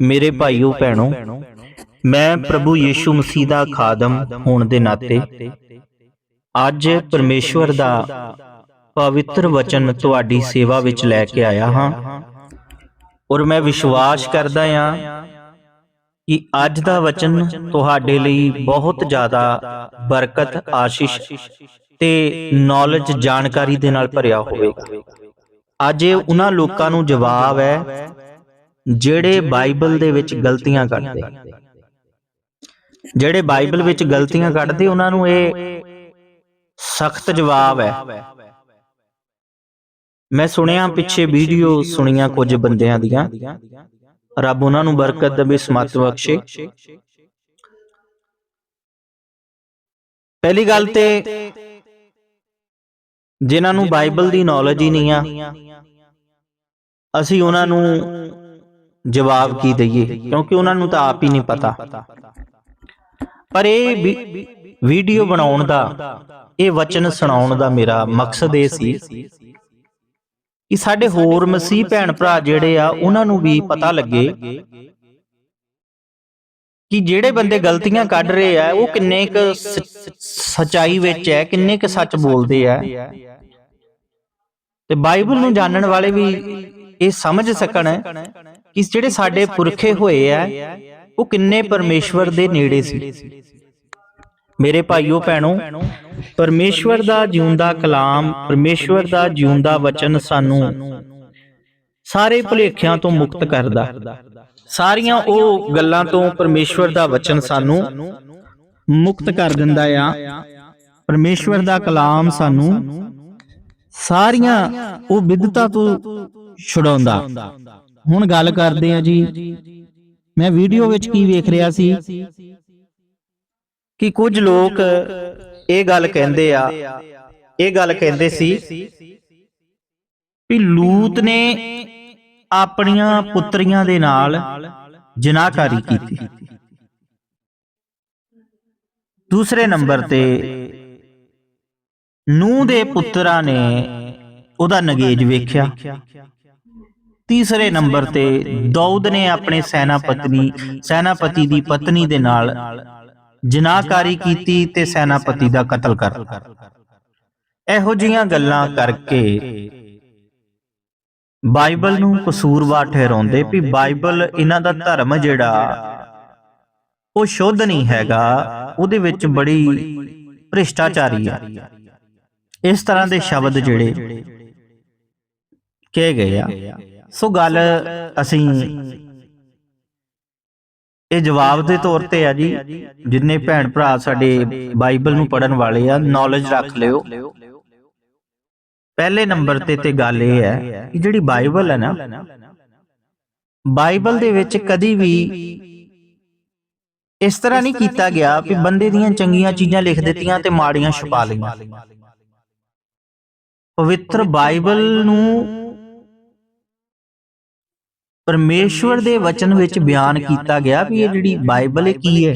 ਮੇਰੇ ਭਾਈਓ, ਭੈਣੋ, ਮੈਂ ਪ੍ਰਭੂ ਯੀਸ਼ੂ ਮਸੀਹ ਦਾ ਖਾਦਮ ਹੋਣ ਦੇ ਨਾਤੇ ਅੱਜ ਪਰਮੇਸ਼ਵਰ ਦਾ ਪਵਿੱਤਰ ਵਚਨ ਤੁਹਾਡੀ ਸੇਵਾ ਵਿੱਚ ਲੈ ਕੇ ਆਇਆ ਹਾਂ। ਔਰ ਮੈਂ ਵਿਸ਼ਵਾਸ ਕਰਦਾ ਹਾਂ ਕਿ ਅੱਜ ਦਾ ਵਚਨ ਤੁਹਾਡੇ ਲਈ ਬਹੁਤ ਜ਼ਿਆਦਾ ਬਰਕਤ, ਆਸ਼ੀਸ਼ ਤੇ ਨੌਲੇਜ ਜਾਣਕਾਰੀ ਦੇ ਨਾਲ ਭਰਿਆ ਹੋਵੇਗਾ। ਅੱਜ ਇਹ ਉਹਨਾਂ ਲੋਕਾਂ ਨੂੰ ਜਵਾਬ ਹੈ ਜਿਹੜੇ ਬਾਈਬਲ ਦੇ ਵਿੱਚ ਗਲਤੀਆਂ ਕਰਦੇ ਜਿਹੜੇ ਬਾਈਬਲ ਵਿੱਚ ਗਲਤੀਆਂ ਕੱਢਦੇ, ਉਹਨਾਂ ਨੂੰ ਇਹ ਸਖਤ ਜਵਾਬ ਹੈ। ਮੈਂ ਸੁਣਿਆ ਪਿੱਛੇ ਵੀਡੀਓ ਸੁਣੀਆਂ ਕੁਝ ਬੰਦਿਆਂ ਦੀਆਂ। ਰੱਬ ਉਹਨਾਂ ਨੂੰ ਬਰਕਤ ਦੇਵੇ ਸਮਤ ਬਖਸ਼ੇ। ਪਹਿਲੀ ਗੱਲ ਤੇ ਜਿਨ੍ਹਾਂ ਨੂੰ ਬਾਈਬਲ ਦੀ ਨੌਲੇਜ ਹੀ ਨਹੀਂ ਆ, ਅਸੀਂ ਉਹਨਾਂ ਨੂੰ ਜਵਾਬ ਕੀ ਦਈਏ? ਕਿਉਂਕਿ ਉਹਨਾਂ ਨੂੰ ਤਾਂ ਆਪ ਹੀ ਨਹੀਂ ਪਤਾ। ਪਰ ਇਹ ਵੀਡੀਓ ਬਣਾਉਣ ਦਾ, ਇਹ ਵਚਨ ਸੁਣਾਉਣ ਦਾ ਮੇਰਾ ਮਕਸਦ ਇਹ ਸੀ ਕਿ ਸਾਡੇ ਹੋਰ ਮਸੀਹ ਭੈਣ ਭਰਾ ਜਿਹੜੇ ਆ, ਉਹਨਾਂ ਨੂੰ ਵੀ ਪਤਾ ਲੱਗੇ ਕਿ ਜਿਹੜੇ ਬੰਦੇ ਗਲਤੀਆਂ ਕੱਢ ਰਹੇ ਆ, ਉਹ ਕਿੰਨੇ ਕੁ ਸ- ਸਚਾਈ ਵਿੱਚ ਹੈ, ਕਿੰਨੇ ਕੁ ਸੱਚ ਬੋਲਦੇ ਆ। ਤੇ ਬਾਈਬਲ ਨੂੰ ਜਾਣਨ ਵਾਲੇ ਵੀ ਇਹ ਸਮਝ ਸਕਣ ਕਿ ਜਿਹੜੇ ਸਾਡੇ ਪੁਰਖੇ ਹੋਏ ਆ ਉਹ ਕਿੰਨੇ ਪਰਮੇਸ਼ਵਰ ਦੇ ਨੇੜੇ ਸੀ? ਮੇਰੇ ਭਾਈਓ ਭੈਣੋ ਪਰਮੇਸ਼ਵਰ ਦਾ ਜਿਉਂਦਾ ਕਲਾਮ ਪਰਮੇਸ਼ਵਰ ਦਾ ਜਿਉਂਦਾ ਵਚਨ ਸਾਨੂੰ ਸਾਰੇ ਭੁਲੇਖਿਆਂ ਤੋਂ ਮੁਕਤ ਕਰਦਾ। ਸਾਰੀਆਂ ਉਹ ਗੱਲਾਂ ਤੋਂ ਪਰਮੇਸ਼ਵਰ ਦਾ ਵਚਨ ਸਾਨੂੰ ਮੁਕਤ ਕਰ ਦਿੰਦਾ ਆ। ਪਰਮੇਸ਼ਵਰ ਦਾ ਕਲਾਮ ਸਾਨੂੰ ਸਾਰੀਆਂ ਉਹ ਵਿਦਤਾ ਤੋਂ ਛੁਡਾਉਂਦਾ। ਹੁਣ ਗੱਲ ਕਰਦੇ ਆ ਜੀ। ਮੈਂ ਵੀਡੀਓ ਵਿੱਚ ਕੀ ਵੇਖ ਰਿਹਾ ਸੀ ਕਿ ਕੁਝ ਲੋਕ ਇਹ ਗੱਲ ਕਹਿੰਦੇ ਆ ਇਹ ਗੱਲ ਕਹਿੰਦੇ ਸੀ ਵੀ ਲੂਤ ਨੇ ਆਪਣੀਆਂ ਪੁੱਤਰੀਆਂ ਦੇ ਨਾਲ ਜਨਾਕਾਰੀ ਕੀਤੀ। ਦੂਸਰੇ ਨੰਬਰ ਤੇ ਨੂਹ ਦੇ ਪੁੱਤਰਾਂ ਨੇ ਉਹਦਾ ਨਗੇਜ ਵੇਖਿਆ। ਤੀਸਰੇ ਨੰਬਰ ਤੇ ਦੌਦ ਨੇ ਆਪਣੇ ਸੈਨਾਪਤੀ ਸੈਨਾਪਤੀ ਦੀ ਪਤਨੀ ਦੇ ਨਾਲ ਜਨਾਕਾਰੀ ਕੀਤੀ ਤੇ ਸੈਨਾਪਤੀ ਦਾ ਕਤਲ ਕਰ। ਇਹੋ ਜੀਆਂ ਗੱਲਾਂ ਕਰਕੇ ਬਾਈਬਲ ਨੂੰ ਕਸੂਰਵਾਰ ਠਹਿਰਾਉਂਦੇ ਵੀ ਬਾਈਬਲ ਇਹਨਾਂ ਦਾ ਧਰਮ ਜਿਹੜਾ ਉਹ ਸ਼ੁੱਧ ਨਹੀਂ ਹੈਗਾ ਉਹਦੇ ਵਿੱਚ ਬੜੀ ਭ੍ਰਿਸ਼ਟਾਚਾਰੀ ਆ। ਇਸ ਤਰ੍ਹਾਂ ਦੇ ਸ਼ਬਦ ਜਿਹੜੇ ਕਹੇ ਗਏ ਆ। ਸੋ ਗੱਲ ਅਸੀਂ ਇਹ ਜਵਾਬ ਦੇ ਤੌਰ ਤੇ ਆ ਜੀ, ਜਿੰਨੇ ਭੈਣ ਭਰਾ ਸਾਡੇ ਬਾਈਬਲ ਨੂੰ ਪੜਨ ਵਾਲੇ ਆ ਨੌਲੇਜ ਰੱਖ ਲਿਓ। ਪਹਿਲੇ ਨੰਬਰ ਤੇ ਤੇ ਗੱਲ ਇਹ ਹੈ ਕਿ ਜਿਹੜੀ ਬਾਈਬਲ ਹੈ ਨਾ, ਬਾਈਬਲ ਦੇ ਵਿੱਚ ਕਦੀ ਵੀ ਇਸ ਤਰ੍ਹਾਂ ਨਹੀਂ ਕੀਤਾ ਗਿਆ ਕਿ ਬੰਦੇ ਦੀਆਂ ਚੰਗੀਆਂ ਚੀਜ਼ਾਂ ਲਿਖ ਦਿੱਤੀਆਂ ਤੇ ਮਾੜੀਆਂ ਛੁਪਾ ਲਈਆਂ। ਪਵਿੱਤਰ ਬਾਈਬਲ ਨੂੰ ਪਰਮੇਸ਼ਵਰ ਦੇ ਵਚਨ ਵਿੱਚ ਬਿਆਨ ਕੀਤਾ ਗਿਆ ਵੀ ਇਹ ਜਿਹੜੀ ਬਾਈਬਲ ਕੀ ਹੈ?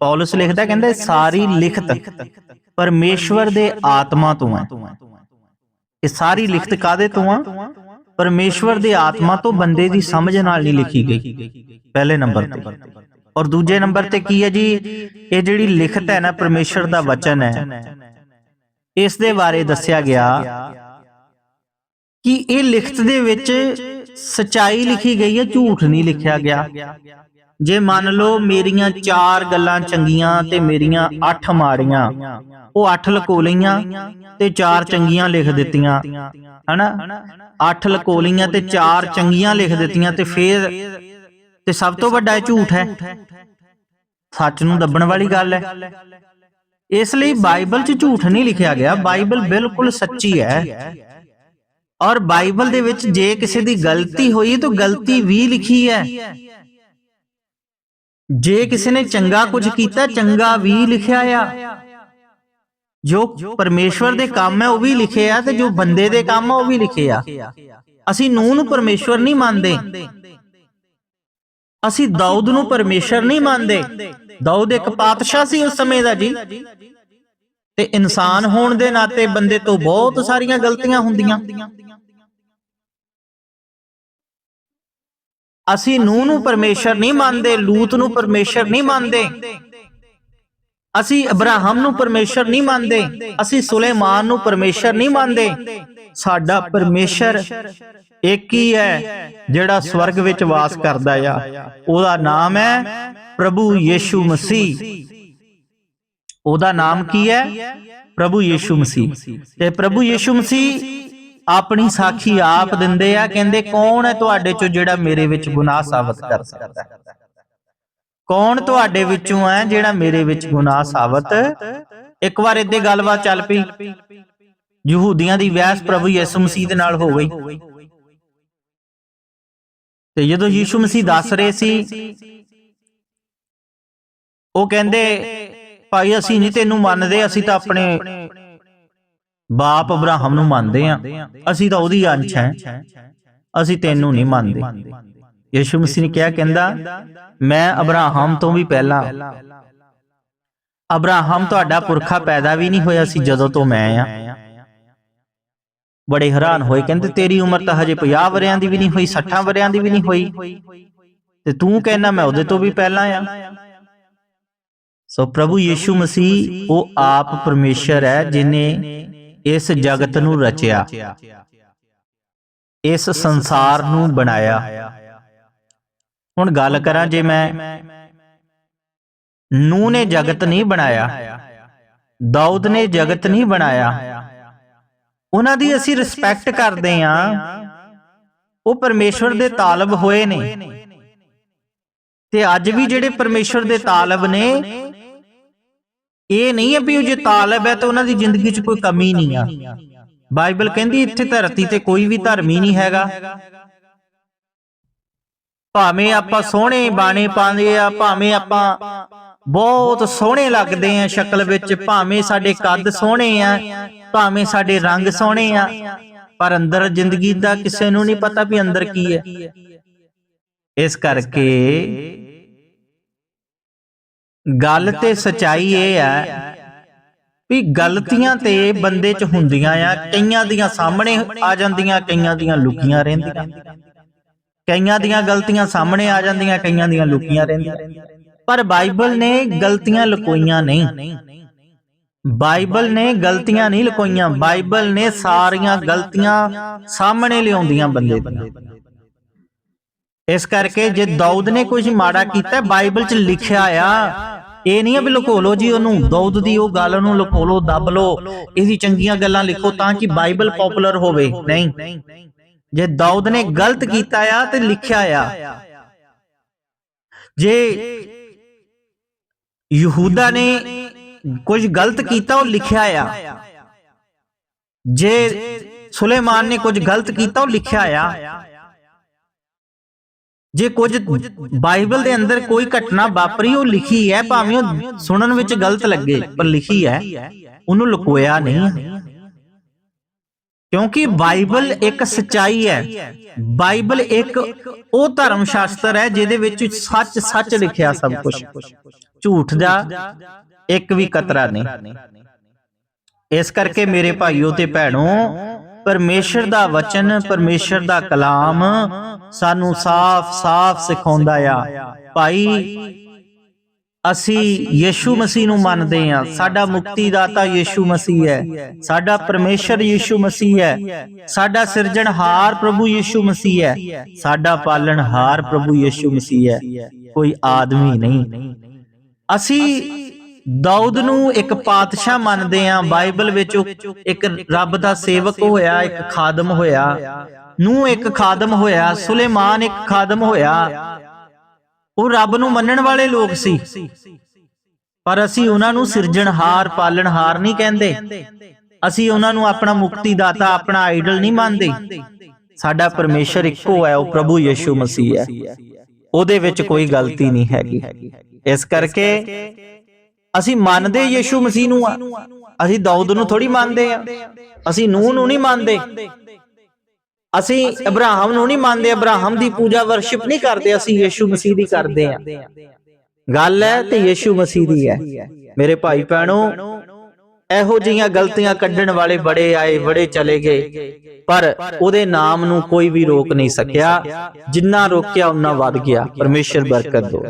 ਪੌਲਸ ਲਿਖਦਾ ਕਹਿੰਦਾ ਸਾਰੀ ਲਿਖਤ ਪਰਮੇਸ਼ਵਰ ਦੇ ਆਤਮਾ ਤੋਂ ਹੈ। ਇਹ ਸਾਰੀ ਲਿਖਤ ਕਾਦੇ ਤੋਂ ਆ? ਪਰਮੇਸ਼ਵਰ ਦੇ ਆਤਮਾ ਤੋਂ ਬੰਦੇ ਦੀ ਸਮਝ ਨਾਲ ਨਹੀਂ ਲਿਖੀ ਗਈ। ਪਹਿਲੇ ਨੰਬਰ ਤੇ। ਔਰ ਦੂਜੇ ਨੰਬਰ ਤੇ ਕੀ ਹੈ ਜੀ? ਇਹ ਜਿਹੜੀ ਲਿਖਤ ਹੈ ਨਾ ਪਰਮੇਸ਼ਵਰ ਦਾ ਵਚਨ ਹੈ, ਇਸ ਦੇ ਬਾਰੇ ਦੱਸਿਆ ਗਿਆ ਕਿ ਇਹ ਲਿਖਤ ਦੇ ਵਿੱਚ ਸਚਾਈ ਲਿਖੀ ਗਈ ਹੈ, ਝੂਠ ਨਹੀਂ ਲਿਖਿਆ ਗਿਆ। ਜੇ ਮੰਨ ਲਓ ਮੇਰੀਆਂ ਚਾਰ ਗੱਲਾਂ ਚੰਗੀਆਂ ਤੇ ਮੇਰੀਆਂ ਅੱਠ ਮਾੜੀਆਂ, ਉਹ ਅੱਠ ਲਕੋ ਲਈਆਂ ਤੇ ਚਾਰ ਚੰਗੀਆਂ ਲਿਖ ਦਿੱਤੀਆਂ, ਹਨਾ? ਅੱਠ ਲਕੋ ਲਈਆਂ ਤੇ ਚਾਰ ਚੰਗੀਆਂ ਲਿਖ ਦਿੱਤੀਆਂ ਤੇ ਫੇਰ ਤੇ ਸਭ ਤੋਂ ਵੱਡਾ ਇਹ ਝੂਠ ਹੈ। ਸੱਚ ਨੂੰ ਦੱਬਣ ਵਾਲੀ ਗੱਲ ਹੈ। ਇਸ ਲਈ ਬਾਈਬਲ 'ਚ ਝੂਠ ਨਹੀਂ ਲਿਖਿਆ ਗਿਆ, ਬਾਈਬਲ ਬਿਲਕੁਲ ਸੱਚੀ ਹੈ। ਔਰ ਬਾਈਬਲ ਦੇ ਵਿੱਚ ਜੇ ਕਿਸੇ ਦੀ ਗਲਤੀ ਹੋਈ ਤਾਂ ਗਲਤੀ ਵੀ ਲਿਖੀ ਹੈ। ਜੇ ਕਿਸੇ ਨੇ ਚੰਗਾ ਕੁਝ ਕੀਤਾ, ਚੰਗਾ ਵੀ ਲਿਖਿਆ ਆ। ਜੋ ਪਰਮੇਸ਼ਵਰ ਦੇ ਕੰਮ ਹੈ, ਉਹ ਵੀ ਲਿਖੇ ਆ ਤੇ ਜੋ ਬੰਦੇ ਦੇ ਕੰਮ ਆ, ਉਹ ਵੀ ਲਿਖੇ ਆ। ਅਸੀਂ ਨੂਹ ਨੂੰ ਪਰਮੇਸ਼ਵਰ ਨਹੀਂ ਮੰਨਦੇ। ਅਸੀਂ ਦਾਊਦ ਨੂੰ ਪਰਮੇਸ਼ਰ ਨਹੀਂ ਮੰਨਦੇ। ਦਾਊਦ ਇੱਕ ਪਾਤਸ਼ਾਹ ਸੀ ਉਸ ਸਮੇਂ ਦਾ ਜੀ। ਤੇ ਇਨਸਾਨ ਹੋਣ ਦੇ ਨਾਤੇ ਬੰਦੇ ਤੋਂ ਬਹੁਤ ਸਾਰੀਆਂ ਗਲਤੀਆਂ ਹੁੰਦੀਆਂ। ਅਸੀਂ ਨੂਹ ਨੂੰ ਪਰਮੇਸ਼ਰ ਨਹੀਂ ਮੰਨਦੇ, ਲੂਤ ਨੂੰ ਪਰਮੇਸ਼ਰ ਨਹੀਂ ਮੰਨਦੇ। ਅਸੀਂ ਅਬਰਾਹਮ ਨੂੰ ਪਰਮੇਸ਼ਰ ਨਹੀਂ ਮੰਨਦੇ, ਅਸੀਂ ਸੁਲੇਮਾਨ ਨੂੰ ਪਰਮੇਸ਼ਰ ਨਹੀਂ ਮੰਨਦੇ। ਸਾਡਾ ਪਰਮੇਸ਼ਰ ਇੱਕ ਹੀ ਹੈ, ਜਿਹੜਾ ਸਵਰਗ ਵਿੱਚ ਵਾਸ ਕਰਦਾ ਆ। ਉਹਦਾ ਨਾਮ ਹੈ ਪ੍ਰਭੂ ਯੀਸ਼ੂ ਮਸੀਹ। ਉਹਦਾ ਨਾਮ ਕੀ ਹੈ? ਪ੍ਰਭੂ ਯੀਸ਼ੂ ਮਸੀਹ। ਤੇ ਪ੍ਰਭੂ ਯੀਸ਼ੂ ਮਸੀਹ ਆਪਣੀ ਸਾਖੀ ਆਪ ਦਿੰਦੇ ਆ ਕਹਿੰਦੇ ਕੌਣ ਹੈ ਤੁਹਾਡੇ ਚੋਂ ਜਿਹੜਾ ਮੇਰੇ ਵਿੱਚ ਗੁਨਾਹ ਸਾਬਤ ਕਰ ਸਕਦਾ ਹੈ? ਕੌਣ ਤੁਹਾਡੇ ਵਿੱਚੋਂ ਹੈ ਜਿਹੜਾ ਮੇਰੇ ਵਿੱਚ ਗੁਨਾਹ ਸਾਬਤ? ਇੱਕ ਵਾਰ ਇੱਦੇ ਗੱਲਬਾਤ ਚੱਲ ਪਈ। ਯਹੂਦੀਆਂ ਦੀ ਵੈਸ ਪ੍ਰਭੂ ਯਿਸੂ ਮਸੀਹ ਦੇ ਨਾਲ ਹੋ ਗਈ। ਤੇ ਜਦੋਂ ਯੀਸ਼ੂ ਮਸੀਹ ਦੱਸ ਰਹੇ ਸੀ ਉਹ ਕਹਿੰਦੇ ਭਾਈ, ਅਸੀਂ ਨਹੀਂ ਤੈਨੂੰ ਮੰਨਦੇ, ਅਸੀਂ ਤਾਂ ਆਪਣੇ ਬਾਪ ਅਬਰਾਹਮ ਨੂੰ ਮੰਨਦੇ ਆ ਅਸੀਂ ਤਾਂ ਉਹਦੀ ਅੰਸ਼ ਹੈ। ਅਸੀਂ ਤੈਨੂੰ ਨਹੀਂ ਮੰਨਦੇ। ਯਿਸੂ ਮਸੀਹ ਨੇ ਕਿਹਾ, ਕਹਿੰਦਾ, ਮੈਂ ਅਬਰਾਹਮ ਤੋਂ ਵੀ ਪਹਿਲਾਂ, ਅਬਰਾਹਮ ਤੁਹਾਡਾ ਪੁਰਖਾ ਪੈਦਾ ਵੀ ਨਹੀਂ ਹੋਇਆ ਸੀ ਜਦੋਂ ਤੋਂ ਮੈਂ ਆ। ਬੜੇ ਹੈਰਾਨ ਹੋਏ, ਕਹਿੰਦੇ, ਤੇਰੀ ਉਮਰ ਤਾਂ ਹਜੇ 50 ਵਰਿਆਂ ਦੀ ਵੀ ਨਹੀਂ ਹੋਈ 60 ਵਰਿਆਂ ਦੀ ਵੀ ਨਹੀਂ ਹੋਈ। ਤੇ ਤੂੰ ਕਹਿੰਦਾ ਮੈਂ ਉਹਦੇ ਤੋਂ ਵੀ ਪਹਿਲਾਂ ਆ। ਸੋ ਪ੍ਰਭੂ ਯੀਸ਼ੂ ਮਸੀਹ ਉਹ ਆਪ ਪਰਮੇਸ਼ਰ ਹੈ ਜਿਨੇ ਇਸ ਜਗਤ ਨੂੰ ਰਚਿਆ ਇਸ ਸੰਸਾਰ ਨੂੰ ਬਣਾਇਆ। ਹੁਣ ਗੱਲ ਕਰਾਂ ਜੇ ਮੈਂ ਨੂੰ ਨੇ ਜਗਤ ਨਹੀਂ ਬਣਾਇਆ। ਦਾਊਦ ਨੇ ਜਗਤ ਨਹੀਂ ਬਣਾਇਆ। ਉਹਨਾਂ ਦੀ ਅਸੀਂ ਰਿਸਪੈਕਟ ਕਰਦੇ ਆਂ ਉਹ ਪਰਮੇਸ਼ਵਰ ਦੇ ਤਾਲਬ ਹੋਏ ਨੇ। ਤੇ ਅੱਜ ਵੀ ਜਿਹੜੇ ਪਰਮੇਸ਼ਵਰ ਦੇ ਤਾਲਬ ਨੇ ਇਹ ਨਹੀਂ ਹੈ ਵੀ ਜੇ ਤਾਲਬ ਹੈ ਤਾਂ ਉਹਨਾਂ ਦੀ ਜ਼ਿੰਦਗੀ 'ਚ ਕੋਈ ਕਮੀ ਨਹੀਂ ਆ। ਬਾਈਬਲ ਕਹਿੰਦੀ ਇੱਥੇ ਧਰਤੀ ਤੇ ਕੋਈ ਵੀ ਧਰਮੀ ਨਹੀਂ ਹੈਗਾ। ਭਾਵੇਂ ਆਪਾਂ ਸੋਹਣੇ ਬਾਣੇ ਪਾਉਂਦੇ ਆ, ਭਾਵੇਂ ਆਪਾਂ ਬਹੁਤ ਸੋਹਣੇ ਲੱਗਦੇ ਆ ਸ਼ਕਲ ਵਿੱਚ, ਭਾਵੇਂ ਸਾਡੇ ਕੱਦ ਸੋਹਣੇ ਆ, ਭਾਵੇਂ ਸਾਡੇ ਰੰਗ ਸੋਹਣੇ ਆ, ਪਰ ਅੰਦਰ ਜ਼ਿੰਦਗੀ ਦਾ ਕਿਸੇ ਨੂੰ ਨਹੀਂ ਪਤਾ ਵੀ ਅੰਦਰ ਕੀ ਹੈ। ਇਸ ਕਰਕੇ ਗੱਲ ਤੇ ਸਚਾਈ ਇਹ ਹੈ ਵੀ ਗਲਤੀਆਂ ਤੇ ਬੰਦੇ 'ਚ ਹੁੰਦੀਆਂ ਆ ਕਈਆਂ ਦੀਆਂ ਸਾਹਮਣੇ ਆ ਜਾਂਦੀਆਂ ਕਈਆਂ ਦੀਆਂ ਲੁਕੀਆਂ ਰਹਿੰਦੀਆਂ। ਕਈਆਂ ਦੀਆਂ ਗਲਤੀਆਂ ਸਾਹਮਣੇ ਆ ਜਾਂਦੀਆਂ ਕਈਆਂ ਦੀਆਂ ਲੁਕੀਆਂ ਰਹਿੰਦੀਆਂ। ਪਰ ਬਾਈਬਲ ਨੇ ਗਲਤੀਆਂ ਲੁਕੋਈਆਂ ਨਹੀਂ। ਬਾਈਬਲ ਨੇ ਗਲਤੀਆਂ ਨਹੀਂ ਲੁਕੋਈਆਂ ਬਾਈਬਲ ਨੇ ਸਾਰੀਆਂ ਗਲਤੀਆਂ ਸਾਹਮਣੇ ਲਿਆਉਂਦੀਆਂ ਬੰਦੇ ਦੀਆਂ। ਇਸ ਕਰਕੇ ਜੇ ਦਾਊਦ ਨੇ ਕੁਝ ਮਾੜਾ ਕੀਤਾ ਬਾਈਬਲ 'ਚ ਲਿਖਿਆ ਆ ਇਹ ਨਹੀਂ ਆ ਵੀ ਲੁਕੋ ਲੋ ਜੀ ਉਹਨੂੰ ਦਾਊਦ ਦੀ ਉਹ ਗੱਲ ਨੂੰ ਲੁਕੋ ਲੋ ਦੱਬ ਲੋ ਇਹਦੀ ਚੰਗੀਆਂ ਗੱਲਾਂ ਲਿਖੋ ਤਾਂ ਕਿ ਬਾਈਬਲ ਪਪੂਲਰ ਹੋਵੇ। ਨਹੀਂ। ਜੇ ਦਾਊਦ ਨੇ ਗਲਤ ਕੀਤਾ ਆ ਤੇ ਲਿਖਿਆ ਆ। ਜੇ ਯਹੂਦਾ ਨੇ ਕੁਝ ਗਲਤ ਕੀਤਾ ਉਹ ਲਿਖਿਆ ਆ। ਜੇ ਸੁਲੇਮਾਨ ਨੇ ਕੁਝ ਗਲਤ ਕੀਤਾ ਉਹ ਲਿਖਿਆ ਆ। ਜੇ ਕੁਝ ਬਾਈਬਲ ਦੇ ਅੰਦਰ ਕੋਈ ਘਟਨਾ ਵਾਪਰੀ, ਉਹ ਲਿਖੀ ਹੈ, ਭਾਵੇਂ ਉਹ ਸੁਣਨ ਵਿੱਚ ਗਲਤ ਲੱਗੇ, ਪਰ ਲਿਖੀ ਹੈ, ਉਹਨੂੰ ਲੁਕੋਇਆ ਨਹੀਂ ਕਿਉਂਕਿ ਬਾਈਬਲ ਇੱਕ ਸਚਾਈ ਹੈ। ਬਾਈਬਲ ਇੱਕ ਉਹ ਧਰਮ ਸ਼ਾਸਤਰ ਹੈ, ਜਿਹਦੇ ਵਿੱਚ ਸੱਚ ਸੱਚ ਲਿਖਿਆ ਸਭ ਕੁਝ ਝੂਠ ਦਾ ਇੱਕ ਵੀ ਕਤਰਾ ਨਹੀਂ। ਇਸ ਕਰਕੇ ਮੇਰੇ ਭਾਈਓ ਤੇ ਭੈਣੋ ਪਰਮੇਸ਼ਰ ਦਾ ਵਚਨ, ਪਰਮੇਸ਼ਰ ਦਾ ਕਲਾਮ ਸਾਨੂੰ ਸਾਫ਼-ਸਾਫ਼ ਸਿਖਾਉਂਦਾ ਆ। ਭਾਈ, ਅਸੀਂ ਯੀਸ਼ੂ ਮਸੀਹ ਨੂੰ ਮੰਨਦੇ ਆ। ਸਾਡਾ ਮੁਕਤੀਦਾਤਾ ਯੀਸ਼ੂ ਮਸੀਹ ਹੈ। ਸਾਡਾ ਪਰਮੇਸ਼ਰ ਯੀਸ਼ੂ ਮਸੀਹ ਹੈ। ਸਾਡਾ ਸਿਰਜਣਹਾਰ ਪ੍ਰਭੂ ਯੀਸ਼ੂ ਮਸੀਹ ਹੈ। ਸਾਡਾ ਪਾਲਣਹਾਰ ਪ੍ਰਭੂ ਯੀਸ਼ੂ ਮਸੀਹ ਹੈ। ਕੋਈ ਆਦਮੀ ਨਹੀਂ। ਅਸੀਂ ਦਾਊਦ ਨੂੰ ਇੱਕ ਪਾਤਸ਼ਾਹ ਮੰਨਦੇ ਆ ਬਾਈਬਲ ਵਿੱਚ ਇੱਕ ਰੱਬ ਦਾ ਸੇਵਕ ਹੋਇਆ, ਇੱਕ ਖਾਦਮ ਹੋਇਆ ਨੂੰ ਇੱਕ ਖਾਦਮ ਹੋਇਆ, ਸੁਲੇਮਾਨ ਇੱਕ ਖਾਦਮ ਹੋਇਆ। ਉਹ ਰੱਬ ਨੂੰ ਮੰਨਣ ਵਾਲੇ ਲੋਕ ਸੀ। ਪਰ ਅਸੀਂ ਉਹਨਾਂ ਨੂੰ ਸਿਰਜਣਹਾਰ ਪਾਲਣਹਾਰ ਨਹੀਂ ਕਹਿੰਦੇ। ਅਸੀਂ ਉਹਨਾਂ ਨੂੰ ਆਪਣਾ ਮੁਕਤੀ ਦਾਤਾ ਆਪਣਾ ਆਈਡਲ ਨਹੀਂ ਮੰਨਦੇ। ਸਾਡਾ ਪਰਮੇਸ਼ਰ ਇੱਕੋ ਹੈ, ਉਹ ਪ੍ਰਭੂ ਯੀਸ਼ੂ ਮਸੀਹ ਹੈ। ਉਹਦੇ ਵਿੱਚ ਕੋਈ ਗਲਤੀ ਨਹੀਂ ਹੈਗੀ। ਇਸ ਕਰਕੇ ਅਸੀਂ ਮੰਨਦੇ ਯੀਸ਼ੂ ਮਸੀਹ ਨੂੰ ਆ। ਅਸੀਂ ਦਾਊਦ ਨੂੰ ਥੋੜੀ ਮੰਨਦੇ ਆ। ਅਸੀਂ ਨੂਹ ਨੂੰ ਨਹੀਂ ਮੰਨਦੇ। ਅਸੀਂ ਅਬਰਾਹਮ ਨੂੰ ਨਹੀਂ ਮੰਨਦੇ। ਅਬਰਾਹਮ ਦੀ ਪੂਜਾ ਵਰਸ਼ਿਪ ਨਹੀਂ ਕਰਦੇ। ਅਸੀਂ ਯੀਸ਼ੂ ਮਸੀਹ ਦੀ ਕਰਦੇ ਆ। ਗੱਲ ਹੈ ਤੇ ਯੀਸ਼ੂ ਮਸੀਹ ਦੀ ਹੈ। ਮੇਰੇ ਭਾਈ ਭੈਣੋ, ਇਹੋ ਜਿਹੀਆਂ ਗਲਤੀਆਂ ਕੱਢਣ ਵਾਲੇ ਬੜੇ ਆਏ, ਬੜੇ ਚਲੇ ਗਏ। ਪਰ ਉਹਦੇ ਨਾਮ ਨੂੰ ਕੋਈ ਵੀ ਰੋਕ ਨਹੀਂ ਸਕਿਆ। ਜਿੰਨਾ ਰੋਕਿਆ ਉਹਨਾਂ ਵੱਧ ਗਿਆ। ਪਰਮੇਸ਼ਰ ਬਰਕਤ ਦੋ